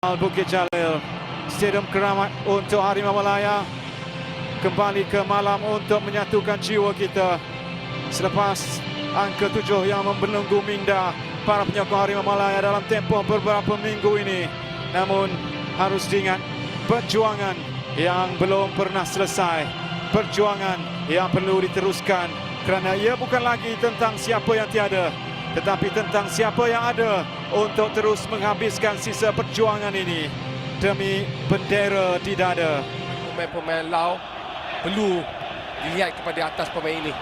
Bukit Jalil. Stadium Keramat untuk Harimau Malaya kembali ke malam untuk menyatukan jiwa kita. Selepas angka tujuh yang membelenggu minda para penyokong Harimau Malaya dalam tempoh beberapa minggu ini. Namun harus diingat perjuangan yang belum pernah selesai. Perjuangan yang perlu diteruskan kerana ia bukan lagi tentang siapa yang tiada tetapi tentang siapa yang ada untuk terus menghabiskan sisa perjuangan ini demi bendera di dada. Pemain-pemain Lau perlu dilihat kepada atas pemain ini.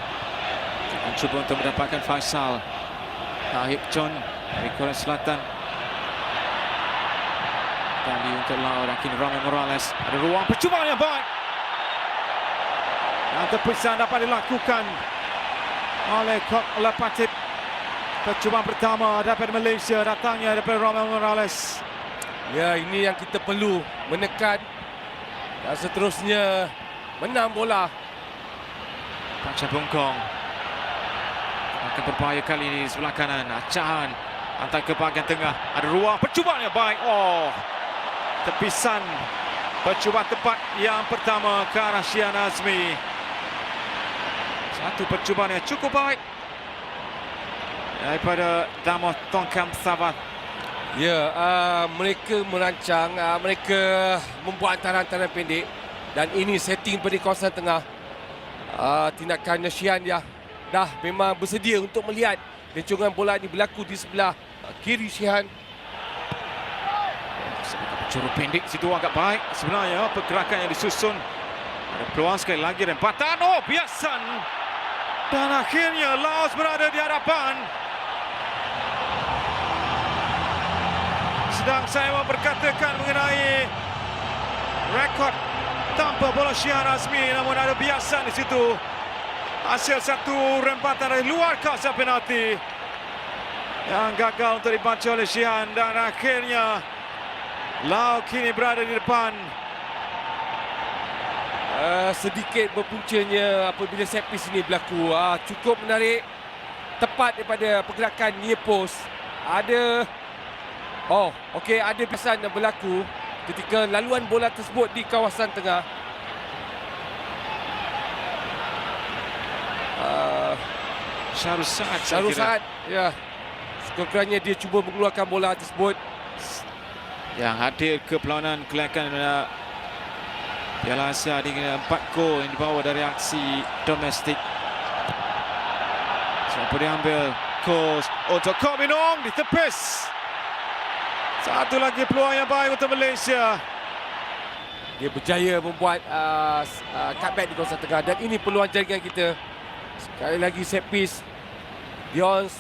Cuba untuk mendapatkan Faisal. Tahib John dari Korea Selatan. Kali untuk Lau dan kini Ramai Morales. Ada ruang percubaan yang baik. Yang terpisah dapat dilakukan oleh Kok Lepatip. Percubaan pertama daripada Malaysia datangnya daripada Ramai Morales. Ya, ini yang kita perlu menekan dan seterusnya menang bola. Panca Bungkong akan berbahaya kali ini sebelah kanan. Acahan hantar ke bahagian tengah. Ada ruang percubaan yang baik. Oh, tepisan percubaan tepat yang pertama ke arah Syian Azmi. Satu percubaan yang cukup baik daripada Damoh Tongkam Sabat. Ya, uh, mereka merancang, uh, mereka membuat antaran-antaran pendek dan ini setting pada kawasan tengah. Uh, tindakan Syian ya dah memang bersedia untuk melihat lencongan bola ini berlaku di sebelah uh, kiri Syian. Curu pendek situ agak baik sebenarnya pergerakan yang disusun. Ada peluang sekali lagi rempatan. Oh, biasan. Dan akhirnya Laos berada di hadapan. Sedang saya berkatakan mengenai rekod tanpa bola Syihan Azmi namun ada biasan di situ. Hasil satu rempatan dari luar kawasan penalti yang gagal untuk dibaca oleh Syihan dan akhirnya Lau kini berada di depan. Uh, sedikit berpuncanya apabila set piece ini berlaku. Uh, cukup menarik. Tepat daripada pergerakan near post. Ada Oh, okey ada pesan yang berlaku ketika laluan bola tersebut di kawasan tengah. Uh, Syarul Saad. Syarul. Saad, ya. Sekurang-kurangnya dia cuba mengeluarkan bola tersebut. Yang hadir ke perlawanan kelaikan uh, Piala Asia dengan empat gol yang dibawa dari aksi domestik. Siapa diambil? Kos untuk Kominong ditepis. Satu lagi peluang yang baik untuk Malaysia. Dia berjaya membuat uh, uh, cutback di kawasan tengah dan ini peluang jaringan kita. Sekali lagi set piece. Dions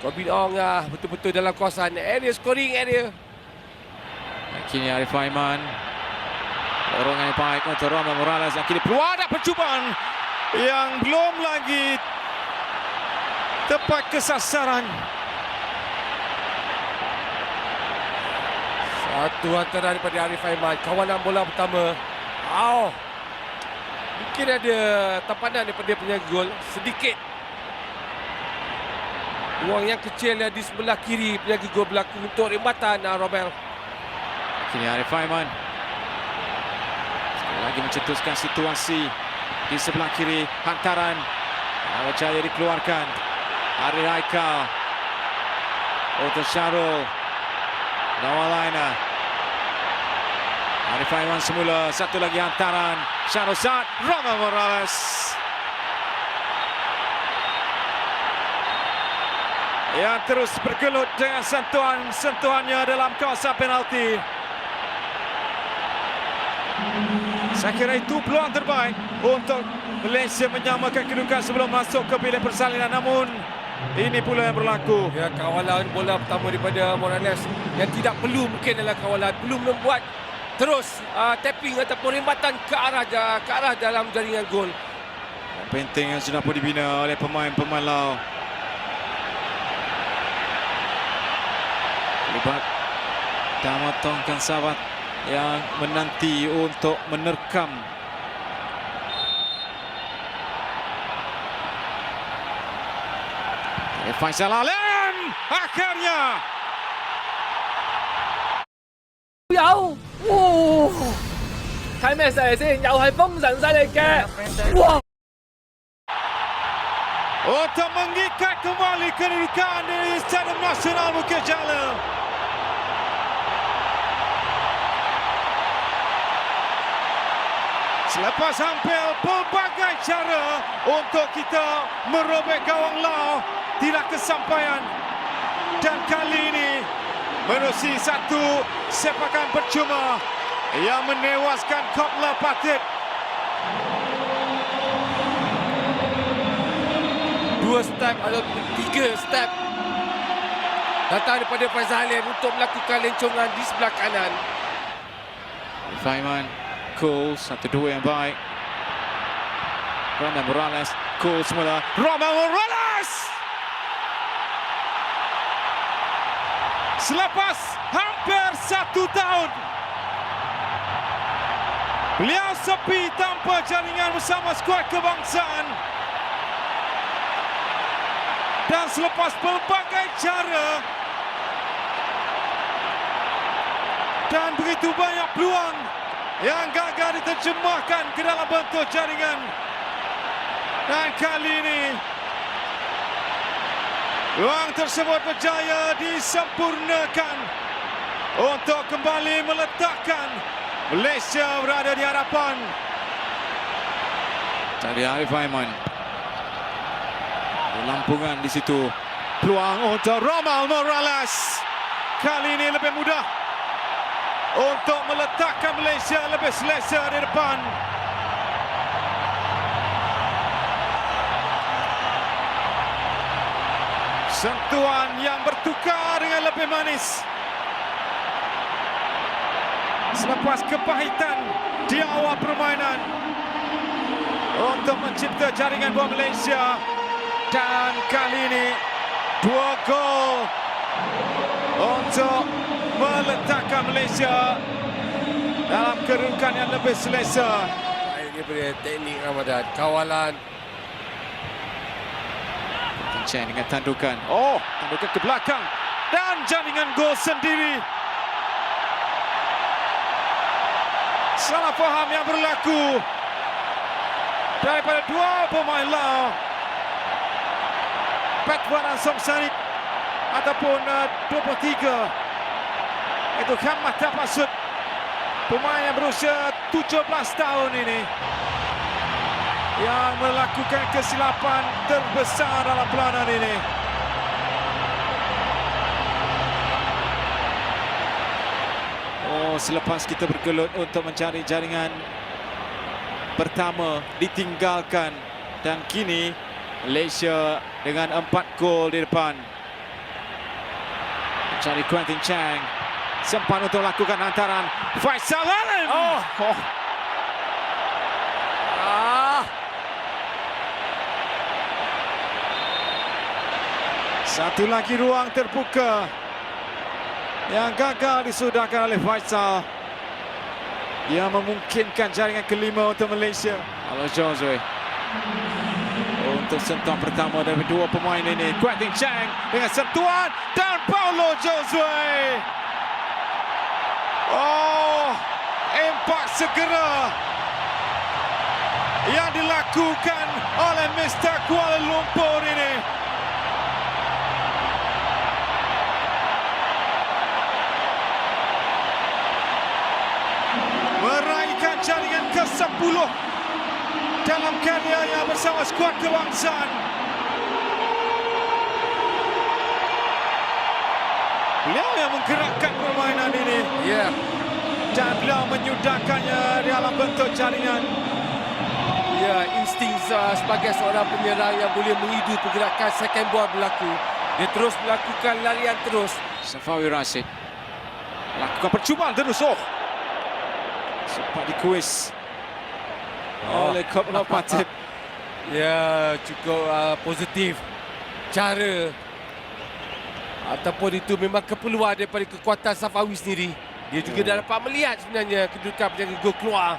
Corbin Ong uh, betul-betul dalam kawasan area scoring area. Dan kini Arif Aiman. Dorongan yang baik untuk Rama Morales. Dan kini peluang ada percubaan yang belum lagi tepat kesasaran. Satu antara daripada Arif Aiman. Kawanan bola pertama. Oh. Mungkin ada tampanan daripada penjaga gol. Sedikit. Ruang yang kecil di sebelah kiri penjaga gol berlaku untuk rembatan uh, Romel. Kini Arif Aiman. Sekali lagi mencetuskan situasi di sebelah kiri. Hantaran. Awal Jaya dikeluarkan. Ari Raika. Untuk Syarul. Arif Aiman semula. Satu lagi hantaran. Syarul Saad. Rama Morales. Yang terus bergelut dengan sentuhan-sentuhannya dalam kawasan penalti. Saya kira itu peluang terbaik untuk Malaysia menyamakan kedudukan sebelum masuk ke bilik persalinan. Namun ini pula yang berlaku. Ya, kawalan bola pertama daripada Morales yang tidak perlu mungkin adalah kawalan belum membuat terus uh, tapping ataupun rembatan ke arah ja- ke arah dalam jaringan gol. Penting yang sudah pun dibina oleh pemain-pemain Lau. Terlibat Damatong kan sahabat yang menanti untuk menerkam Faisal Alam akhirnya 有，哇！睇咩势嚟先？又系封神势嚟嘅，哇！ Untuk mengikat kembali kedudukan di Stadium Nasional Bukit Jalil. Selepas hampir pelbagai cara untuk kita merobek gawang Lau, tidak kesampaian. Dan kali ini menerusi satu sepakan percuma yang menewaskan Kotla Patip Dua step atau tiga step datang daripada Faizal Alien untuk melakukan lencongan di sebelah kanan. Faiman cool satu dua yang baik. Ronald Morales cool semula. Ronald Morales. Selepas hampir satu tahun Beliau sepi tanpa jaringan bersama skuad kebangsaan Dan selepas pelbagai cara Dan begitu banyak peluang yang gagal diterjemahkan ke dalam bentuk jaringan. Dan kali ini peluang tersebut berjaya disempurnakan untuk kembali meletakkan Malaysia berada di hadapan. Tadi Arif Aiman. Lampungan di situ. Peluang untuk Romal Morales. Kali ini lebih mudah untuk meletakkan Malaysia lebih selesa di depan. Sentuhan yang bertukar dengan lebih manis. Selepas kepahitan di awal permainan untuk mencipta jaringan buat Malaysia dan kali ini dua gol untuk meletakkan Malaysia dalam kedudukan yang lebih selesa. Baik daripada teknik Ramadan, kawalan Chen dengan tandukan. Oh, tandukan ke belakang dan jaringan gol sendiri. Salah faham yang berlaku daripada dua pemain Lao. Petwan Song Sanit ataupun uh, 23 itu Khamat Tapasut pemain yang berusia 17 tahun ini yang melakukan kesilapan terbesar dalam peranan ini. Oh, selepas kita bergelut untuk mencari jaringan pertama ditinggalkan dan kini Malaysia dengan empat gol di depan. Mencari Quentin Chang sempat untuk lakukan hantaran Faisal Alam. Oh. oh. ah, Satu lagi ruang terbuka yang gagal disudahkan oleh Faisal. Yang memungkinkan jaringan kelima untuk Malaysia. Halo Josue. Untuk sentuhan pertama dari dua pemain ini. Quentin Chang dengan sentuhan dan Paulo Josue. Oh, impak segera yang dilakukan oleh Mr. Kuala Lumpur ini. meraihkan jaringan ke-10 dalam karyanya bersama skuad kebangsaan. Beliau yang menggerakkan permainan ini ya. dan beliau menyudahkannya di dalam bentuk jaringan. Ya, insting uh, sebagai seorang penyerang yang boleh mengidu pergerakan second ball berlaku. Dia terus melakukan larian terus. Safawi Rashid lakukan percubaan terus. Oh. Sempat dikuis. Oleh Koplo Patip. Ya, cukup uh, positif. Cara ataupun itu memang keperluan daripada kekuatan Safawi sendiri. Dia juga dah dapat melihat sebenarnya kedudukan penjaga gol keluar.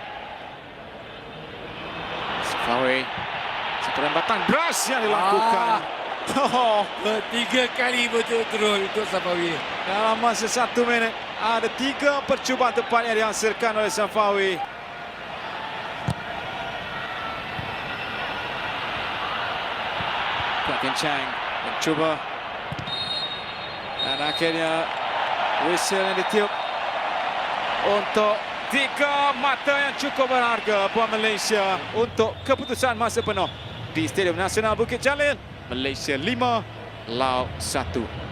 Safawi. Satu lembatan beras yang dilakukan. Oh. Ketiga kali betul-betul untuk Safawi. Dalam masa satu minit Ada tiga percubaan tepat yang dihasilkan oleh Safawi. Kraken Chang mencuba dan akhirnya whistle yang ditiup untuk tiga mata yang cukup berharga buat Malaysia untuk keputusan masa penuh di Stadium Nasional Bukit Jalil. Malaysia 5, Laos 1.